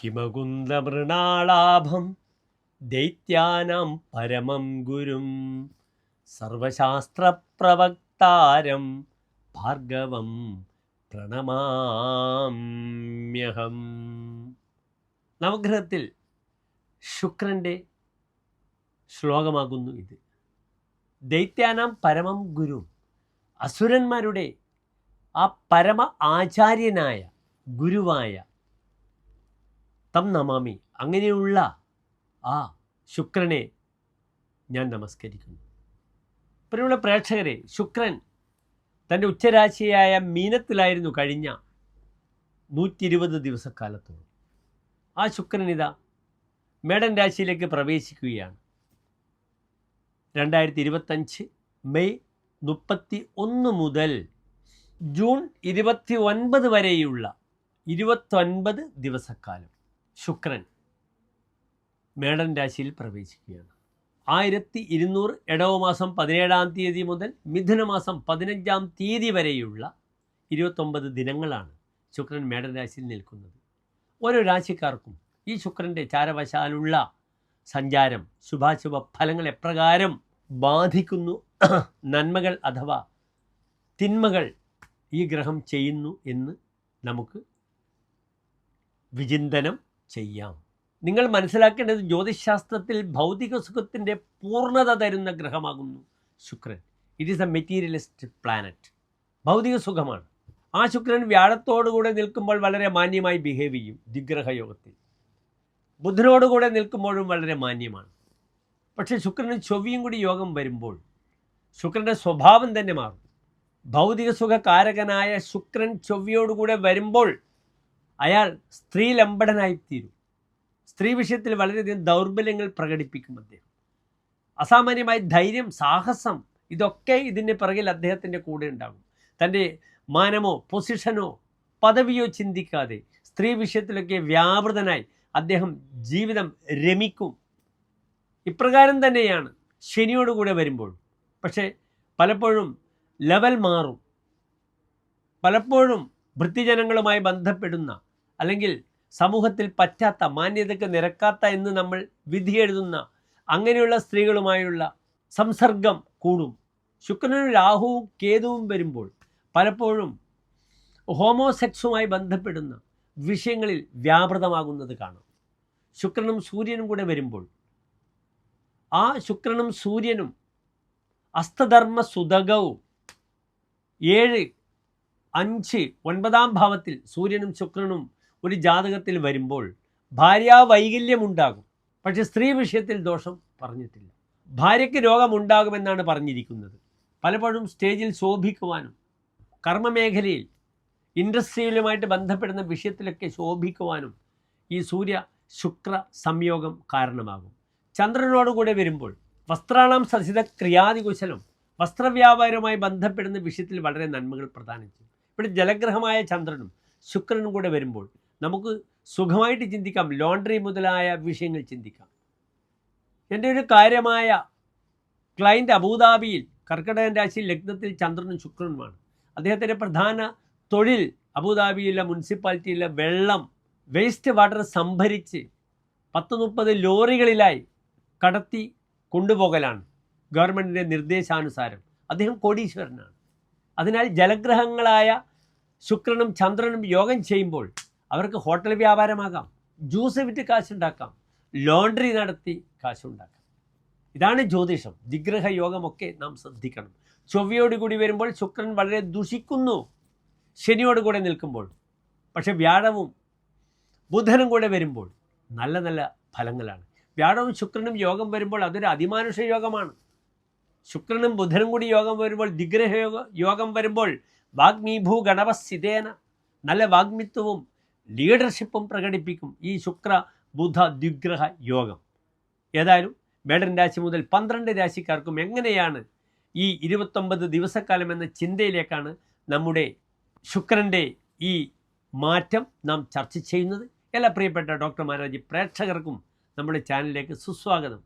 ഹിമകുന്ദമൃണാളാഭം ദൈത്യാനാം പരമം ഗുരും സർവശാസ്ത്രപ്രവക്താരം ഭാർഗവം പ്രണമാമ്യഹം. നവഗ്രഹത്തിൽ ശുക്രന്റെ ശ്ലോകമാകുന്നു ഇത്. ദൈത്യാനാം പരമം ഗുരു അസുരന്മാരുടെ ആ പരമ ആചാര്യനായ ഗുരുവായ തം നമാമി. അങ്ങനെയുള്ള ആ ശുക്രനെ ഞാൻ നമസ്കരിക്കുന്നു. പ്രിയമുള്ള പ്രേക്ഷകരെ ശുക്രൻ തന്റെ ഉച്ചരാശിയായ മീനത്തിലായിരുന്നു കഴിഞ്ഞ നൂറ്റി ഇരുപത് ദിവസക്കാലത്തോളം. ആ ശുക്രൻ ഇതാ മേടൻ രാശിയിലേക്ക് പ്രവേശിക്കുകയാണ്. രണ്ടായിരത്തി ഇരുപത്തഞ്ച് മെയ് മുപ്പത്തി ഒന്ന് മുതൽ ജൂൺ ഇരുപത്തി ഒൻപത് വരെയുള്ള ഇരുപത്തൊൻപത് ദിവസക്കാലം. ശുക്രൻ മേടൻ രാശിയിൽ പ്രവേശിക്കുകയാണ്. ആയിരത്തി ഇരുന്നൂറ് ഇടവ മാസം പതിനേഴാം തീയതി മുതൽ മിഥുന മാസം പതിനഞ്ചാം തീയതി വരെയുള്ള ഇരുപത്തൊമ്പത് ദിനങ്ങളാണ് ശുക്രൻ മേടൻ രാശിയിൽ നിൽക്കുന്നത്. ഓരോ രാശിക്കാർക്കും ഈ ശുക്രന്റെ ചാരവശാലുള്ള സഞ്ചാരം ശുഭാശുഭ ഫലങ്ങൾ എപ്രകാരം ബാധിക്കുന്നു നന്മകൾ അഥവാ തിന്മകൾ ഈ ഗ്രഹം ചെയ്യുന്നു എന്ന് നമുക്ക് വിചിന്തനം ചെയ്യാം. നിങ്ങൾ മനസ്സിലാക്കേണ്ടത് ജ്യോതിശാസ്ത്രത്തിൽ ഭൗതിക സുഖത്തിന്റെ പൂർണത തരുന്ന ഗ്രഹമാകുന്നു ശുക്രൻ. It is a materialist planet ഭൗതിക സുഖമാണ്. ആ ശുക്രൻ വ്യാഴത്തോടുകൂടെ നിൽക്കുമ്പോൾ വളരെ മാന്യമായി ബിഹേവ് ചെയ്യും ദിഗ്രഹയോഗത്തിൽ ബുധനോടുകൂടെ നിൽക്കുമ്പോഴും വളരെ മാന്യമാണ്. പക്ഷേ ശുക്രന് ചൊവ്വയും കൂടി യോഗം വരുമ്പോൾ ശുക്രന്റെ സ്വഭാവം തന്നെ മാറും. ഭൗതിക സുഖകാരകനായ ശുക്രൻ ചൊവ്വയോടുകൂടെ വരുമ്പോൾ അയാൾ സ്ത്രീ ലംബടനായിത്തീരും സ്ത്രീ വിഷയത്തിൽ വളരെയധികം ദൗർബല്യങ്ങൾ പ്രകടിപ്പിക്കും അദ്ദേഹം. അസാമാന്യമായ ധൈര്യം സാഹസം ഇതൊക്കെ ഇതിന്റെ പിറകിൽ അദ്ദേഹത്തിന്റെ കൂടെ ഉണ്ടാകും. തന്റെ മാനമോ പൊസിഷനോ പദവിയോ ചിന്തിക്കാതെ സ്ത്രീ വിഷയത്തിലൊക്കെ വ്യാപൃതനായി അദ്ദേഹം ജീവിതം രമിക്കും. ഇപ്രകാരം തന്നെയാണ് ശനിയോടുകൂടെ വരുമ്പോൾ. പക്ഷേ പലപ്പോഴും ലെവൽ മാറും. പലപ്പോഴും വൃത്തിജനങ്ങളുമായി ബന്ധപ്പെടുന്ന അല്ലെങ്കിൽ സമൂഹത്തിൽ പറ്റാത്ത മാന്യതയ്ക്ക് നിരക്കാത്ത എന്ന് നമ്മൾ വിധി എഴുതുന്ന അങ്ങനെയുള്ള സ്ത്രീകളുമായുള്ള സംസർഗം കൂടും. ശുക്രനും രാഹുവും കേതുവും വരുമ്പോൾ പലപ്പോഴും ഹോമോസെക്സുമായി ബന്ധപ്പെടുന്ന വിഷയങ്ങളിൽ വ്യാപൃതമാകുന്നത് കാണാം. ശുക്രനും സൂര്യനും കൂടെ വരുമ്പോൾ ആ ശുക്രനും സൂര്യനും അസ്തധർമ്മ സുതകവും ഏഴ് അഞ്ച് ഒൻപതാം ഭാവത്തിൽ സൂര്യനും ശുക്രനും ഒരു ജാതകത്തിൽ വരുമ്പോൾ ഭാര്യാ വൈകല്യമുണ്ടാകും. പക്ഷെ സ്ത്രീ വിഷയത്തിൽ ദോഷം പറഞ്ഞിട്ടില്ല. ഭാര്യയ്ക്ക് രോഗമുണ്ടാകുമെന്നാണ് പറഞ്ഞിരിക്കുന്നത്. പലപ്പോഴും സ്റ്റേജിൽ ശോഭിക്കുവാനും കർമ്മമേഖലയിൽ ഇൻഡസ്ട്രിയിലുമായിട്ട് ബന്ധപ്പെടുന്ന വിഷയത്തിലൊക്കെ ശോഭിക്കുവാനും ഈ സൂര്യ ശുക്ര സംയോഗം കാരണമാകും. ചന്ദ്രനോടുകൂടെ വരുമ്പോൾ വസ്ത്രാണം സസിത ക്രിയാതികുശലം വസ്ത്രവ്യാപാരവുമായി ബന്ധപ്പെടുന്ന വിഷയത്തിൽ വളരെ നന്മകൾ പ്രദാനം ചെയ്യും. ഇവിടെ ജലഗ്രഹമായ ചന്ദ്രനും ശുക്രനും കൂടെ വരുമ്പോൾ നമുക്ക് സുഖമായിട്ട് ചിന്തിക്കാം. ലോണ്ടറി മുതലായ വിഷയങ്ങൾ ചിന്തിക്കാം. എന്റെ ഒരു കാര്യമായ ക്ലൈന്റ് അബുദാബിയിൽ കർക്കിടകൻ രാശി ലഗ്നത്തിൽ ചന്ദ്രനും ശുക്രനുമാണ്. അദ്ദേഹത്തിന്റെ പ്രധാന തൊഴിൽ അബുദാബിയിലെ മുനിസിപ്പാലിറ്റിയിലെ വെള്ളം വേസ്റ്റ് വാട്ടർ സംഭരിച്ച് പത്ത് മുപ്പത് ലോറികളിലായി കടത്തി കൊണ്ടുപോകലാണ്. ഗവൺമെന്റിന്റെ നിർദ്ദേശാനുസാരം. അദ്ദേഹം കോടീശ്വരനാണ്. അതിനാൽ ജലഗ്രഹങ്ങളായ ശുക്രനും ചന്ദ്രനും യോഗം ചെയ്യുമ്പോൾ അവർക്ക് ഹോട്ടൽ വ്യാപാരമാകാം ജ്യൂസ് വിറ്റ് കാശുണ്ടാക്കാം ലോണ്ടറി നടത്തി കാശുണ്ടാക്കാം. ഇതാണ് ജ്യോതിഷം. നിഗ്രഹ യോഗമൊക്കെ നാം ശ്രദ്ധിക്കണം. ചൊവ്വയോട് കൂടി വരുമ്പോൾ ശുക്രൻ വളരെ ദുഷിക്കുന്നു. ശനിയോട് കൂടെ നിൽക്കുമ്പോൾ പക്ഷെ വ്യാഴവും ബുധനും കൂടെ വരുമ്പോൾ നല്ല നല്ല ഫലങ്ങളാണ്. വ്യാഴവും ശുക്രനും യോഗം വരുമ്പോൾ അതൊരു അതിമാനുഷ യോഗമാണ്. ശുക്രനും ബുധനും കൂടി യോഗം വരുമ്പോൾ ദിഗ്രഹ യോഗം വരുമ്പോൾ വാഗ്മീഭൂ ഗണപസ്ഥിതേന നല്ല വാഗ്മിത്വവും ലീഡർഷിപ്പും പ്രകടിപ്പിക്കും ഈ ശുക്ര ബുധ ദ്വിഗ്രഹ യോഗം. ഏതായാലും മേടൻ രാശി മുതൽ പന്ത്രണ്ട് രാശിക്കാർക്കും എങ്ങനെയാണ് ഈ ഇരുപത്തൊമ്പത് ദിവസക്കാലം എന്ന ചിന്തയിലേക്കാണ് നമ്മുടെ ശുക്രന്റെ ഈ മാറ്റം നാം ചർച്ച ചെയ്യുന്നത്. എല്ലാ പ്രിയപ്പെട്ട ഡോക്ടർ മാരാജി പ്രേക്ഷകർക്കും നമ്മുടെ ചാനലിലേക്ക് സുസ്വാഗതം.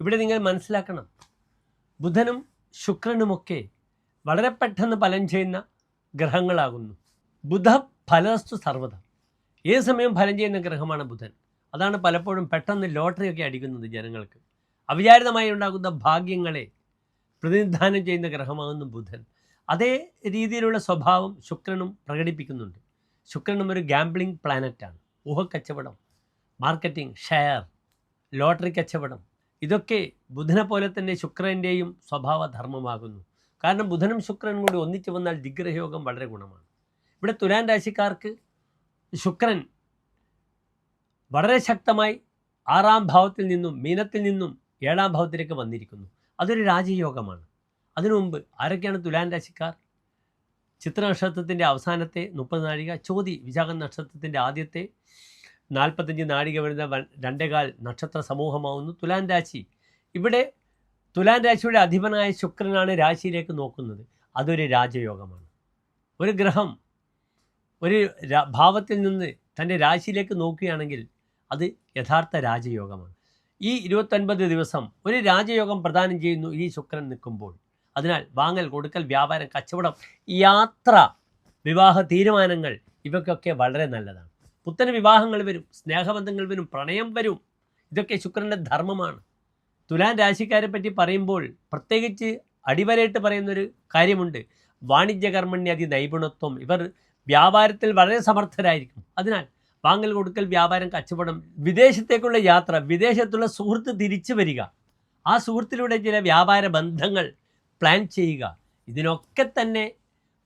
ഇവിടെ നിങ്ങൾ മനസ്സിലാക്കണം. ബുധനും ശുക്രനുമൊക്കെ വളരെ പെട്ടെന്ന് ഫലം ചെയ്യുന്ന ഗ്രഹങ്ങളാകുന്നു. ബുധ ഫലസ്തു സർവത ഏത് സമയം ഫലം ചെയ്യുന്ന ഗ്രഹമാണ് ബുധൻ. അതാണ് പലപ്പോഴും പെട്ടെന്ന് ലോട്ടറി ഒക്കെ അടിക്കുന്നത് ജനങ്ങൾക്ക്. അവിചാരിതമായി ഉണ്ടാകുന്ന ഭാഗ്യങ്ങളെ പ്രതിനിധാനം ചെയ്യുന്ന ഗ്രഹമാകുന്നു ബുധൻ. അതേ രീതിയിലുള്ള സ്വഭാവം ശുക്രനും പ്രകടിപ്പിക്കുന്നുണ്ട്. ശുക്രനും ഒരു ഗാംബ്ലിംഗ് പ്ലാനറ്റാണ് ഊഹക്കച്ചവടം മാർക്കറ്റിംഗ് ഷെയർ ലോട്ടറി കച്ചവടം. ഇതൊക്കെ ബുധനെ പോലെ തന്നെ ശുക്രന്റെയും സ്വഭാവധർമ്മമാകുന്നു. കാരണം ബുധനും ശുക്രനും കൂടി ഒന്നിച്ചു വന്നാൽ ദിഗ്രഹയോഗം വളരെ ഗുണമാണ്. ഇവിടെ തുലാൻ രാശിക്കാർക്ക് ശുക്രൻ വളരെ ശക്തമായി ആറാം ഭാവത്തിൽ നിന്നും മീനത്തിൽ നിന്നും ഏഴാം ഭാവത്തിലേക്ക് വന്നിരിക്കുന്നു. അതൊരു രാജയോഗമാണ്. അതിനു മുമ്പ് ആരൊക്കെയാണ് തുലാൻ രാശിക്കാർ? ചിത്ര നക്ഷത്രത്തിന്റെ അവസാനത്തെ മുപ്പത് നാഴിക ചോതി വിശാഖ നക്ഷത്രത്തിന്റെ ആദ്യത്തെ നാൽപ്പത്തഞ്ച് നാഴിക വരുന്ന രണ്ടേകാൽ നക്ഷത്ര സമൂഹമാവുന്നു. തുലാൻ രാശി ഇവിടെ തുലാൻ രാശിയുടെ അധിപനായ ശുക്രനാണ് രാശിയിലേക്ക് നോക്കുന്നത്. അതൊരു രാജയോഗമാണ്. ഒരു ഗ്രഹം ഒരു ഭാവത്തിൽ നിന്ന് തന്റെ രാശിയിലേക്ക് നോക്കുകയാണെങ്കിൽ അത് യഥാർത്ഥ രാജയോഗമാണ്. ഈ ഇരുപത്തൊൻപത് ദിവസം ഒരു രാജയോഗം പ്രദാനം ചെയ്യുന്നു ഈ ശുക്രൻ നിൽക്കുമ്പോൾ. അതിനാൽ വാങ്ങൽ കൊടുക്കൽ വ്യാപാരം കച്ചവടം യാത്ര വിവാഹ തീരുമാനങ്ങൾ ഇവയ്ക്കൊക്കെ വളരെ നല്ലതാണ്. പുത്തൻ വിവാഹങ്ങൾ വരും സ്നേഹബന്ധങ്ങൾ വരും പ്രണയം വരും. ഇതൊക്കെ ശുക്രന്റെ ധർമ്മമാണ്. തുലാൻ രാശിക്കാരെ പറ്റി പറയുമ്പോൾ പ്രത്യേകിച്ച് അടിവരയിട്ട് പറയുന്നൊരു കാര്യമുണ്ട്. വാണിജ്യകർമ്മണ്യ അതി നൈപുണത്വം ഇവർ വ്യാപാരത്തിൽ വളരെ സമർത്ഥരായിരിക്കും. അതിനാൽ വാങ്ങൽ കൊടുക്കൽ വ്യാപാരം കച്ചവടം വിദേശത്തേക്കുള്ള യാത്ര വിദേശത്തുള്ള സുഹൃത്ത് തിരിച്ചു വരിക ആ സുഹൃത്തിലൂടെ ചില വ്യാപാര ബന്ധങ്ങൾ പ്ലാൻ ചെയ്യുക ഇതിനൊക്കെ തന്നെ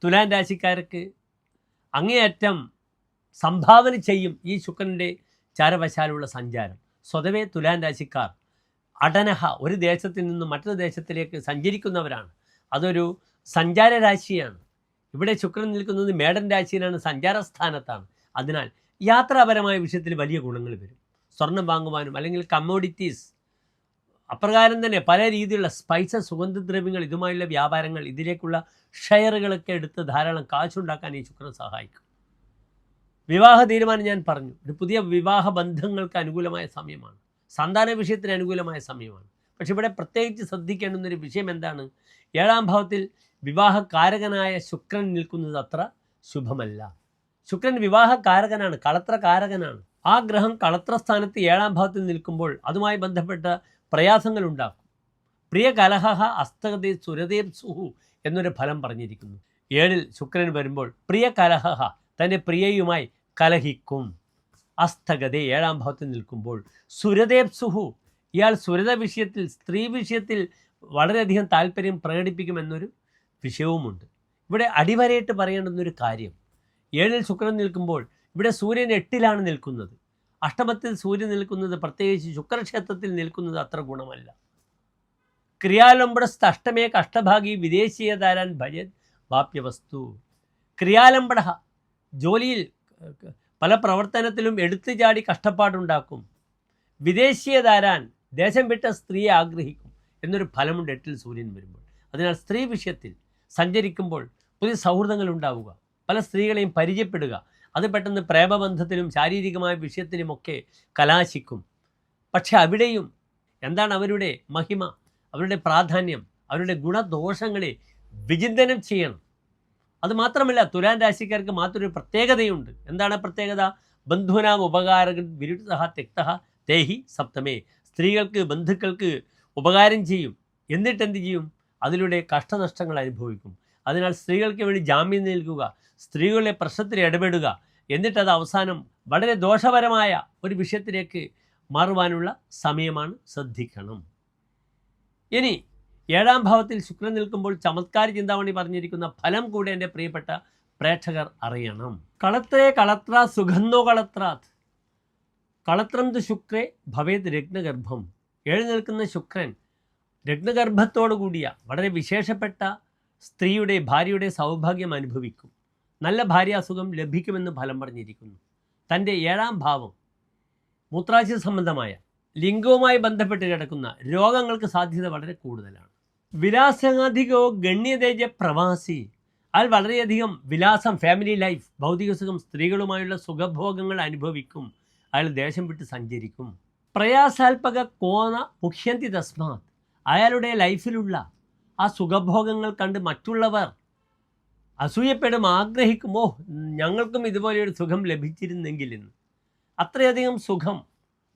തുലാൻ രാശിക്കാർക്ക് അങ്ങേയറ്റം സംഭാവന ചെയ്യും ഈ ശുക്രന്റെ ചാരവശാലുള്ള സഞ്ചാരം. സ്വതവേ തുലാൻ രാശിക്കാർ അടനഹ ഒരു ദേശത്തിൽ നിന്നും മറ്റൊരു ദേശത്തിലേക്ക് സഞ്ചരിക്കുന്നവരാണ്. അതൊരു സഞ്ചാര രാശിയാണ്. ഇവിടെ ശുക്രൻ നിൽക്കുന്നത് മേടൻ രാശിയിലാണ് സഞ്ചാരസ്ഥാനത്താണ് അതിനാൽ യാത്രാപരമായ വിഷയത്തിൽ വലിയ ഗുണങ്ങൾ വരും. സ്വർണം വാങ്ങുവാനും അല്ലെങ്കിൽ കമ്മോഡിറ്റീസ് അപ്രകാരം തന്നെ പല രീതിയിലുള്ള സ്പൈസ സുഗന്ധദ്രവ്യങ്ങൾ ഇതുമായുള്ള വ്യാപാരങ്ങൾ ഇതിലേക്കുള്ള ഷെയറുകളൊക്കെ എടുത്ത് ധാരാളം കാശുണ്ടാക്കാൻ ഈ ശുക്രൻ സഹായിക്കും. വിവാഹ തീരുമാനം ഞാൻ പറഞ്ഞു. ഒരു പുതിയ വിവാഹ ബന്ധങ്ങൾക്ക് അനുകൂലമായ സമയമാണ്. സന്താന വിഷയത്തിന് അനുകൂലമായ സമയമാണ്. പക്ഷെ ഇവിടെ പ്രത്യേകിച്ച് ശ്രദ്ധിക്കേണ്ടുന്ന ഒരു വിഷയം എന്താണ്? ഏഴാം ഭാവത്തിൽ വിവാഹകാരകനായ ശുക്രൻ നിൽക്കുന്നത് അത്ര ശുഭമല്ല. ശുക്രൻ വിവാഹകാരകനാണ് കളത്രകാരകനാണ്. ആ ഗ്രഹം കളത്ര സ്ഥാനത്ത് ഏഴാം ഭാവത്തിൽ നിൽക്കുമ്പോൾ അതുമായി ബന്ധപ്പെട്ട പ്രയാസങ്ങൾ ഉണ്ടാക്കും. പ്രിയ കലഹ അസ്തകതേ സുരതേ സുഹു എന്നൊരു ഫലം പറഞ്ഞിരിക്കുന്നു. ഏഴിൽ ശുക്രൻ വരുമ്പോൾ പ്രിയ കലഹ തന്റെ പ്രിയയുമായി കലഹിക്കും. അസ്തഗതി ഏഴാം ഭാവത്തിൽ നിൽക്കുമ്പോൾ സുരദേവ് സുഹു ഇയാൾ സുരത വിഷയത്തിൽ സ്ത്രീ വിഷയത്തിൽ വളരെയധികം താല്പര്യം പ്രകടിപ്പിക്കുമെന്നൊരു വിഷയവുമുണ്ട്. ഇവിടെ അടിവരയിട്ട് പറയേണ്ടുന്നൊരു കാര്യം ഏഴിൽ ശുക്രൻ നിൽക്കുമ്പോൾ ഇവിടെ സൂര്യൻ എട്ടിലാണ് നിൽക്കുന്നത്. അഷ്ടമത്തിൽ സൂര്യൻ നിൽക്കുന്നത് പ്രത്യേകിച്ച് ശുക്രക്ഷേത്രത്തിൽ നിൽക്കുന്നത് അത്ര ഗുണമല്ല. ക്രിയാലംബടസ്ഥ അഷ്ടമേ കഷ്ടഭാഗി വിദേശീയ താരാൻ ഭജൻ വാപ്യവസ്തു ക്രിയാലംബട ജോലിയിൽ പല പ്രവർത്തനത്തിലും എടുത്തു ചാടി കഷ്ടപ്പാടുണ്ടാക്കും. വിദേശീയ താരാൻ ദേശം വിട്ട സ്ത്രീയെ ആഗ്രഹിക്കും എന്നൊരു ഫലമുണ്ട് എട്ടിൽ സൂര്യൻ വരുമ്പോൾ. അതിനാൽ സ്ത്രീ വിഷയത്തിൽ സഞ്ചരിക്കുമ്പോൾ പുതിയ സൗഹൃദങ്ങൾ ഉണ്ടാവുക പല സ്ത്രീകളെയും പരിചയപ്പെടുക അത് പെട്ടെന്ന് പ്രേമബന്ധത്തിലും ശാരീരികമായ വിഷയത്തിലുമൊക്കെ കലാശിക്കും. പക്ഷെ അവിടെയും എന്താണ് അവരുടെ മഹിമ അവരുടെ പ്രാധാന്യം അവരുടെ ഗുണദോഷങ്ങളെ വിചിന്തനം ചെയ്യണം. അത് മാത്രമല്ല തുലാൻ രാശിക്കാർക്ക് മാത്രമൊരു പ്രത്യേകതയുണ്ട്. എന്താണ് പ്രത്യേകത? ബന്ധുനാം ഉപകാരകൻ വിരുദ്ധ തെക്ത തേഹി സപ്തമേ. സ്ത്രീകൾക്ക് ബന്ധുക്കൾക്ക് ഉപകാരം ചെയ്യും. എന്നിട്ട് എന്ത് ചെയ്യും? അതിലൂടെ കഷ്ടനഷ്ടങ്ങൾ അനുഭവിക്കും. അതിനാൽ സ്ത്രീകൾക്ക് വേണ്ടി ജാമ്യം നൽകുക സ്ത്രീകളുടെ പ്രശ്നത്തിൽ ഇടപെടുക എന്നിട്ടത് അവസാനം വളരെ ദോഷപരമായ ഒരു വിഷയത്തിലേക്ക് മാറുവാനുള്ള സമയമാണ് ശ്രദ്ധിക്കണം. ഇനി ഏഴാം ഭാവത്തിൽ ശുക്രൻ നിൽക്കുമ്പോൾ ചമത്കാരി ചിന്താമണി പറഞ്ഞിരിക്കുന്ന ഫലം കൂടെ എന്റെ പ്രിയപ്പെട്ട പ്രേക്ഷകർ അറിയണം. കളത്രേ കളത്ര സുഗന്ധോ കളത്രാത്. കളത്രം തു ശുക്രേ ഭവേത് രഗ്നഗർഭം. ഏഴ് നിൽക്കുന്ന ശുക്രൻ രത്നഗർഭത്തോടു കൂടിയ വളരെ വിശേഷപ്പെട്ട സ്ത്രീയുടെ ഭാര്യയുടെ സൗഭാഗ്യം അനുഭവിക്കും. നല്ല ഭാര്യാസുഖം ലഭിക്കുമെന്ന് ഫലം പറഞ്ഞിരിക്കുന്നു. തന്റെ ഏഴാം ഭാവം മൂത്രാശയ സംബന്ധമായ ലിംഗവുമായി ബന്ധപ്പെട്ട് കിടക്കുന്ന രോഗങ്ങൾക്ക് സാധ്യത വളരെ കൂടുതലാണ്. വിലാസാധികോ ഗണ്യതേജ പ്രവാസി. അയാൾ വളരെയധികം വിലാസം ഫാമിലി ലൈഫ് ഭൗതിക സുഖം സ്ത്രീകളുമായുള്ള സുഖഭോഗങ്ങൾ അനുഭവിക്കും. അയാൾ ദേശം വിട്ട് സഞ്ചരിക്കും. പ്രയാസാൽപക കോന മുഖ്യന്തി തസ്മാത്. അയാളുടെ ലൈഫിലുള്ള ആ സുഖഭോഗങ്ങൾ കണ്ട് മറ്റുള്ളവർ അസൂയപ്പെടും ആഗ്രഹിക്കുമോ ഞങ്ങൾക്കും ഇതുപോലെയൊരു സുഖം ലഭിച്ചിരുന്നെങ്കിൽ എന്ന് അത്രയധികം സുഖം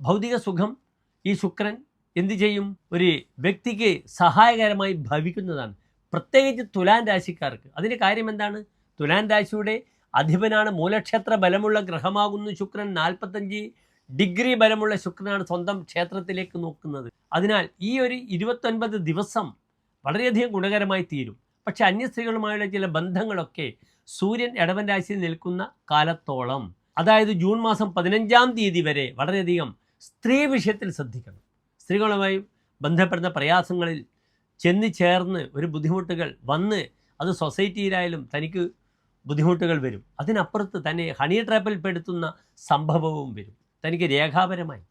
ഭൗതിക സുഖം ഈ ശുക്രൻ എന്തു ചെയ്യും? ഒരു വ്യക്തിക്ക് സഹായകരമായി ഭവിക്കുന്നതാണ്. പ്രത്യേകിച്ച് തുലാൻ രാശിക്കാർക്ക്. അതിന്റെ കാര്യം എന്താണ്? തുലാൻ രാശിയുടെ അധിപനാണ് മൂലക്ഷേത്ര ബലമുള്ള ഗ്രഹമാകുന്നു ശുക്രൻ. നാൽപ്പത്തഞ്ച് ഡിഗ്രി ബലമുള്ള ശുക്രനാണ് സ്വന്തം ക്ഷേത്രത്തിലേക്ക് നോക്കുന്നത്. അതിനാൽ ഈ ഒരു ഇരുപത്തൊൻപത് ദിവസം വളരെയധികം ഗുണകരമായി തീരും. പക്ഷേ അന്യസ്ത്രീകളുമായുള്ള ചില ബന്ധങ്ങളൊക്കെ സൂര്യൻ ഇടവൻ രാശിയിൽ നിൽക്കുന്ന കാലത്തോളം അതായത് ജൂൺ മാസം പതിനഞ്ചാം തീയതി വരെ വളരെയധികം സ്ത്രീ വിഷയത്തിൽ ശ്രദ്ധിക്കണം. സ്ത്രീകളുമായി ബന്ധപ്പെടുന്ന പ്രയാസങ്ങളിൽ ചെന്ന് ചേർന്ന് ഒരു ബുദ്ധിമുട്ടുകൾ വന്ന് അത് സൊസൈറ്റിയിലായാലും തനിക്ക് ബുദ്ധിമുട്ടുകൾ വരും. അതിനപ്പുറത്ത് തന്നെ ഹണി ട്രാപ്പിൽ പെടുത്തുന്ന സംഭവവും വരും. തനിക്ക് രേഖാപരമായി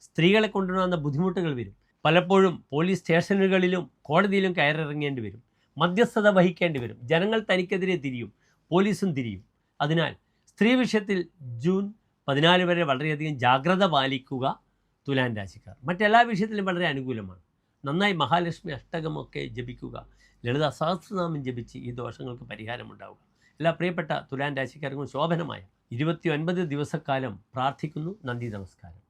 സ്ത്രീകളെ കൊണ്ടുവന്ന ബുദ്ധിമുട്ടുകൾ വരും. പലപ്പോഴും പോലീസ് സ്റ്റേഷനുകളിലും കോടതിയിലും കയറിറങ്ങേണ്ടി വരും. മധ്യസ്ഥത വഹിക്കേണ്ടി വരും. ജനങ്ങൾ തനിക്കെതിരെ തിരിയും. പോലീസും തിരിയും. അതിനാൽ സ്ത്രീ വിഷയത്തിൽ ജൂൺ പതിനാല് വരെ വളരെയധികം ജാഗ്രത പാലിക്കുക. തുലാൻ രാശിക്കാർ മറ്റെല്ലാ വിഷയത്തിലും വളരെ അനുകൂലമാണ്. നന്നായി മഹാലക്ഷ്മി അഷ്ടകമൊക്കെ ജപിക്കുക ലളിത സഹസ്രനാമം ജപിച്ച് ഈ ദോഷങ്ങൾക്ക് പരിഹാരമുണ്ടാവുക. എല്ലാ പ്രിയപ്പെട്ട തുലാൻ രാശിക്കാർക്കും ശോഭനമായ ഇരുപത്തി ഒൻപത് ദിവസക്കാലം പ്രാർത്ഥിക്കുന്നു. നന്ദി നമസ്കാരം.